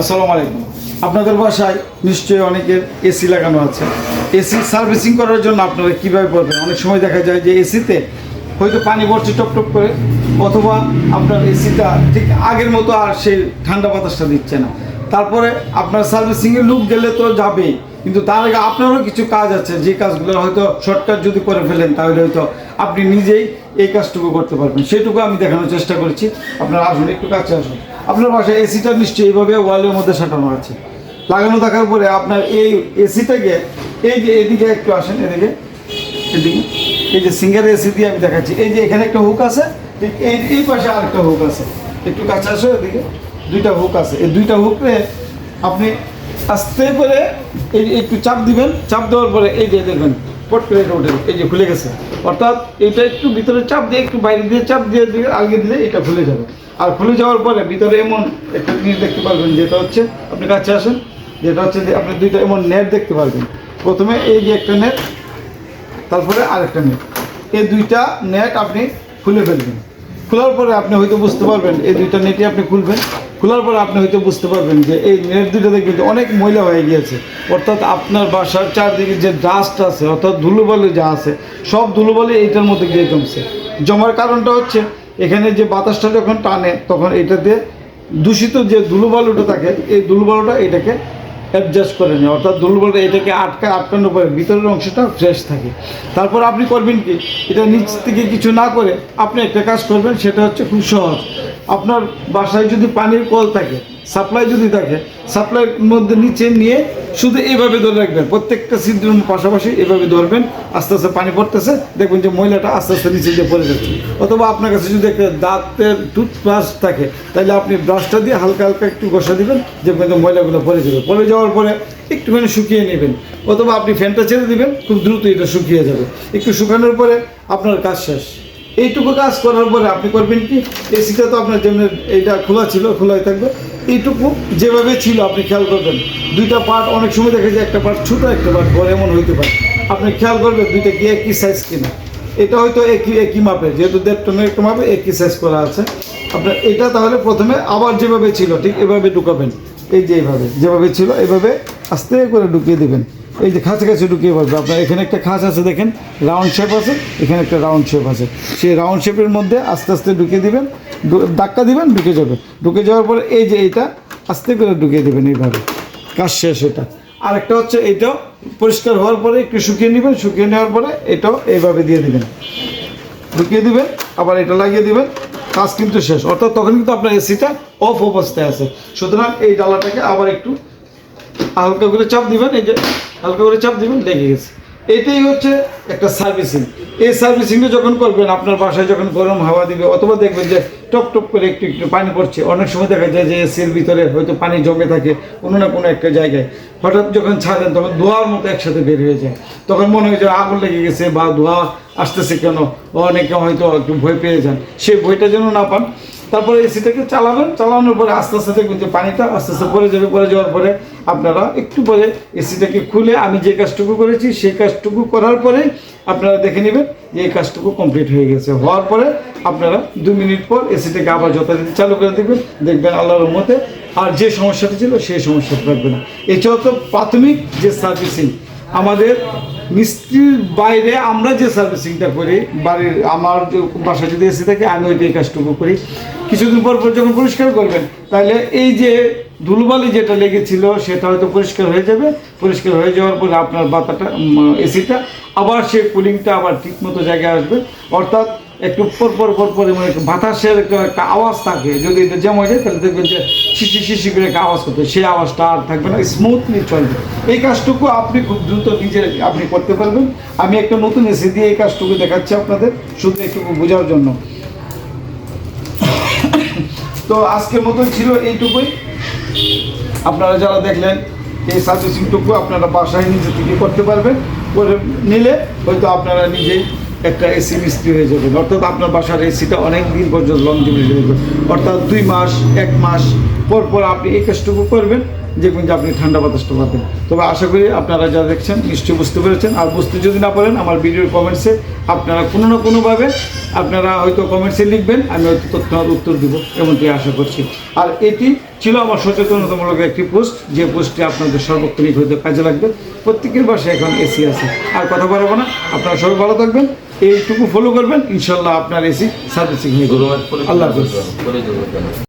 আসসালামু আলাইকুম। আপনাদের বাসায় নিশ্চয়ই অনেকের এসি লাগানো আছে। এসি সার্ভিসিং করার জন্য আপনারা কীভাবে করবেন অনেক সময় দেখা যায় যে এসিতে হয়তো পানি পড়ছে টপ টপ করে, অথবা আপনার এসিটা ঠিক আগের মতো আর সেই ঠান্ডা বাতাসটা দিচ্ছে না। তারপরে আপনার সার্ভিসিংয়ের লুক গেলে তো যাবেই, কিন্তু তার আগে আপনারও কিছু কাজ আছে। যে কাজগুলো হয়তো শর্টকাট যদি করে ফেলেন, তাহলে হয়তো আপনি নিজেই এই কাজটুকু করতে পারবেন। সেটুকু আমি দেখানোর চেষ্টা করেছি। আপনারা আসুন, একটু কাছে আসুন। আপনার বাসায় এসিটা নিশ্চয়ই এইভাবে ওয়ালের মধ্যে সাঁটানো আছে। লাগানো থাকার পরে আপনার এই এসিটাকে এই যে এদিকে একটু আসেন, এদিকে এদিকে। এই যে সিঙ্গার এসি দিয়ে আমি দেখাচ্ছি। এই যে এখানে একটা হুক আছে, ঠিক এই এই পাশে আরেকটা হুক আছে। একটু কাছে আসো এদিকে। দুইটা হুক আছে। এই দুইটা হুকরে আপনি আস্তে করে এই একটু চাপ দিবেন। চাপ দেওয়ার পরে এই যে দেখবেন, পট করে এটা উঠে এই যে খুলে গেছে। অর্থাৎ এটা একটু ভিতরে চাপ দিয়ে, একটু বাইরে দিয়ে চাপ দিয়ে দিয়ে আগে দিলে এটা খুলে যাবে। আর খুলে যাওয়ার পরে ভিতরে এমন একটা জিনিস দেখতে পারবেন, যেটা হচ্ছে, আপনি কাছে আসেন, যেটা হচ্ছে যে আপনি দুইটা এমন নেট দেখতে পারবেন। প্রথমে এই যে একটা নেট, তারপরে আরেকটা নেট। এই দুইটা নেট আপনি খুলে ফেলবেন। খোলার পরে আপনি হয়তো বুঝতে পারবেন, এই দুইটা নেটই আপনি খুলবেন। খোলার পরে আপনি হয়তো বুঝতে পারবেন যে এই নেট দুইটাতে কিন্তু অনেক ময়লা হয়ে গিয়েছে। অর্থাৎ আপনার বাসার চারদিকে যে ডাস্ট আছে, অর্থাৎ ধুলোবালি যা আছে, সব ধুলোবালি এইটার মধ্যে গিয়ে জমছে। জমার কারণটা হচ্ছে এখানে যে বাতাসটা যখন টানে, তখন এটাতে দূষিত যে ধুলোবালুটা থাকে, এই ধুলোবালুটা এটাকে অ্যাডজাস্ট করে নেয়। অর্থাৎ দুলুবালুটা এটাকে আটকা, আটকানোর পরে ভিতরের অংশটা ফ্রেশ থাকে। তারপর আপনি করবেন কি? এটা নিচ থেকে কিছু না করে আপনি একটা কাজ করবেন, সেটা হচ্ছে খুব সহজ। আপনার বাসায় যদি পানির কল থাকে সাপ্লাই যদি থাকে, সাপ্লাইয়ের মধ্যে নিচে নিয়ে শুধু এইভাবে ধরে রাখবেন। প্রত্যেকটা ছিদ্রের পাশাপাশি এভাবে ধরবেন। আস্তে আস্তে পানি পড়তেছে। দেখবেন যে ময়লাটা আস্তে আস্তে নিচে দিয়ে পড়ে যাচ্ছে। অথবা আপনার কাছে যদি একটা দাঁতের টুথব্রাশ থাকে, তাহলে আপনি ব্রাশটা দিয়ে হালকা হালকা একটু ঘষা দিবেন দেখবেন যে ময়লাগুলো পড়ে যাবে। পড়ে যাওয়ার পরে একটুখানি শুকিয়ে নেবেন। অথবা আপনি ফ্যানটা ছেড়ে দিবেন, খুব দ্রুত এটা শুকিয়ে যাবে। একটু শুকানোর পরে আপনার কাজ শেষ। এইটুকু কাজ করার পরে আপনি করবেন কি এসিটা তো আপনার জন্য এইটা খোলা ছিল, খোলাই থাকবে। এইটুকু যেভাবে ছিল, আপনি খেয়াল করবেন, দুইটা পার্ট অনেক সময় দেখা যায় একটা পার্ট ছোটো, একটা পার্ট বড়, এমন হইতে পারে। আপনি খেয়াল করবেন, দুইটা কি একই সাইজ কিনা। এটা হয়তো একই একই মাপে যেহেতু দেড় টনের একটা মাপে একই সাইজ করা আছে। আপনার এটা তাহলে প্রথমে আবার যেভাবে ছিল, ঠিক এভাবে ঢুকাবেন। এই যে এইভাবে, যেভাবে ছিল, এভাবে আস্তে করে ঢুকিয়ে দেবেন। এই যে খাঁচে কাছে ঢুকিয়ে পারবে আপনার এখানে একটা খাঁচ আছে, দেখেন। রাউন্ড শেপ আছে, এখানে একটা রাউন্ড শেপ আছে। সেই রাউন্ড শেপের মধ্যে আস্তে আস্তে ঢুকিয়ে দিবেন ধাক্কা দিবেন, ঢুকে যাবে। ঢুকে যাওয়ার পরে এই যে এইটা, আস্তে করে ঢুকিয়ে দেবেন এইভাবে। কাজ শেষ এটা। আরেকটা হচ্ছে এইটাও পরিষ্কার হওয়ার পরে একটু শুকিয়ে নেবেন, শুকিয়ে নেওয়ার পরে এটাও এইভাবে দিয়ে দিবেন। ঢুকিয়ে দিবেন, আবার এটা লাগিয়ে দিবেন। কাজ কিন্তু শেষ। অর্থাৎ তখন কিন্তু আপনার এসিটা অফ অবস্থায় আছে। সুতরাং এই ডালাটাকে আবার একটু হালকা করে চাপ দিবেন, এই যে হালকা করে চাপ দিবেন, লেগে গেছে। এটাই হচ্ছে একটা সার্ভিসিং। এই সার্ভিসিংটা যখন করবেন, আপনার বাসায় যখন গরম হাওয়া দিবে, অথবা দেখবেন যে টপ টপ করে একটু একটু পানি পড়ছে, অনেক সময় দেখা যায় যে এসির ভিতরে হয়তো পানি জমে থাকে কোনো না কোনো একটা জায়গায়। হঠাৎ যখন ছাড়েন, তখন ধোয়ার মতো একসাথে বের হয়ে যায়। তখন মনে হয় যে আগুন লেগে গেছে বা ধোঁয়া আসতেছে কেন? অনেকে হয়তো একটু ভয় পেয়ে যান। সেই ভয়টা যেন না পান তারপরে এসিটাকে চালাবেন, চালানোর পরে আস্তে আস্তে দেখবেন যে পানিটা আস্তে আস্তে পরে যাবে পরে যাওয়ার পরে আপনারা একটু পরে এসিটাকে খুলে আমি যে কাজটুকু করেছি, সেই কাজটুকু করার পরে আপনারা দেখে নেবেন যে এই কাজটুকু কমপ্লিট হয়ে গেছে। হওয়ার পরে আপনারা দু মিনিট পর এসিটাকে আবার যথারীতি চালু করে দেখবেন দেখবেন আল্লাহর মতে আর যে সমস্যাটা ছিল, সেই সমস্যাটা থাকবে না। এছাড়া তো প্রাথমিক যে সার্ভিসিং আমাদের মিস্ত্রির বাইরে আমরা যে সার্ভিসিংটা করি, বাড়ির আমার যে বাসায় যদি এসে থাকে, আমি ওইটাই কাজটুকু করি। কিছুদিন পর পর যখন পরিষ্কার করবেন, তাহলে এই যে ধুলবালি যেটা লেগেছিল, সেটা হয়তো পরিষ্কার হয়ে যাবে। পরিষ্কার হয়ে যাওয়ার পরে আপনার বাতাটা এসিটা আবার সে কুলিংটা আবার ঠিকমতো জায়গায় আসবে। অর্থাৎ একটু পর পর পর পর মানে বাতাসের একটা আওয়াজ থাকে। যদি এটা জমা যায়, তাহলে দেখবেন যে শিশি শিশি করে একটা আওয়াজ করতে সেই আওয়াজটা আর থাকবে না স্মুথলি চলবে। এই কাজটুকু আপনি খুব দ্রুত নিজে আপনি করতে পারবেন। আমি একটা নতুন এসি দিয়ে এই কাজটুকু দেখাচ্ছি আপনাদের, শুধু একটু বোঝার জন্য। তো আজকের মতন ছিল এইটুকুই। আপনারা যারা দেখলেন এই সার্ভিসিংটুকু আপনারা বাসায় নিজে থেকে করতে পারবেন। করে নিলে হয়তো আপনারা নিজেই একটা এসি মিস্ত্রি হয়ে যাবেন। অর্থাৎ আপনার বাসার এসিটা অনেক দিন পর্যন্ত লং যাবে অর্থাৎ দুই মাস, এক মাস পর পর আপনি এই কাজটুকু করবেন। দেখবেন যে আপনি ঠান্ডা বাতাসটা পাবেন। তবে আশা করি আপনারা যা দেখছেন নিশ্চয়ই বুঝতে পেরেছেন। আর বুঝতে যদি না পারেন আমার ভিডিওর কমেন্টসে আপনারা কোনো না কোনোভাবে আপনারা হয়তো কমেন্টসে লিখবেন আমি হয়তো তৎক্ষণাৎ উত্তর দিব এমনটি আশা করছি। আর এটি ছিল আমার সচেতনতামূলক একটি পোস্ট যে পোস্টটি আপনাদের সর্বক্ষণিক হয়তো কাজে লাগবে। প্রত্যেকের বাসায় এখন এসি আছে। আর কথা বলব না আপনারা সবাই ভালো থাকবেন এইটুকু ফলো করবেন ইনশাল্লাহ আপনার এসি সার্ভিসিং আল্লাহ